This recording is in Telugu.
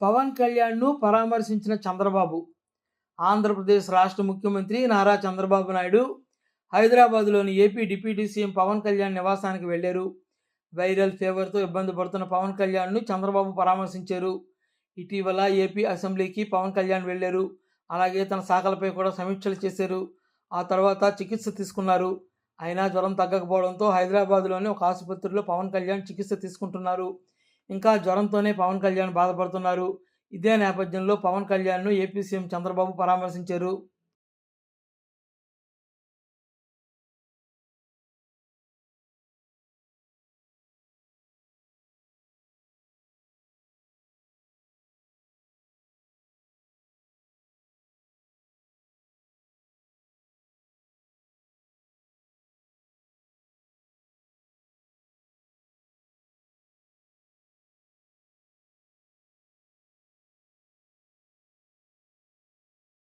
పవన్ కళ్యాణ్ను పరామర్శించిన చంద్రబాబు. ఆంధ్రప్రదేశ్ రాష్ట్ర ముఖ్యమంత్రి నారా చంద్రబాబు నాయుడు హైదరాబాద్లోని AP deputy CM Pawan Kalyan నివాసానికి వెళ్ళారు వైరల్ ఫీవర్తో ఇబ్బంది పడుతున్న పవన్ కళ్యాణ్ను చంద్రబాబు పరామర్శించారు. ఇటీవల ఏపీ అసెంబ్లీకి పవన్ కళ్యాణ్ వెళ్ళారు అలాగే తన శాఖలపై కూడా సమీక్షలు చేశారు. ఆ తర్వాత చికిత్స తీసుకున్నారు. అయినా జ్వరం తగ్గకపోవడంతో హైదరాబాద్లోని ఒక ఆసుపత్రిలో పవన్ కళ్యాణ్ చికిత్స తీసుకుంటున్నారు. ఇంకా జ్వరంతోనే పవన్ కళ్యాణ్ బాధపడుతున్నారు. ఇదే నేపథ్యంలో పవన్ కళ్యాణ్ను ఏపీ సీఎం చంద్రబాబు పరామర్శించారు.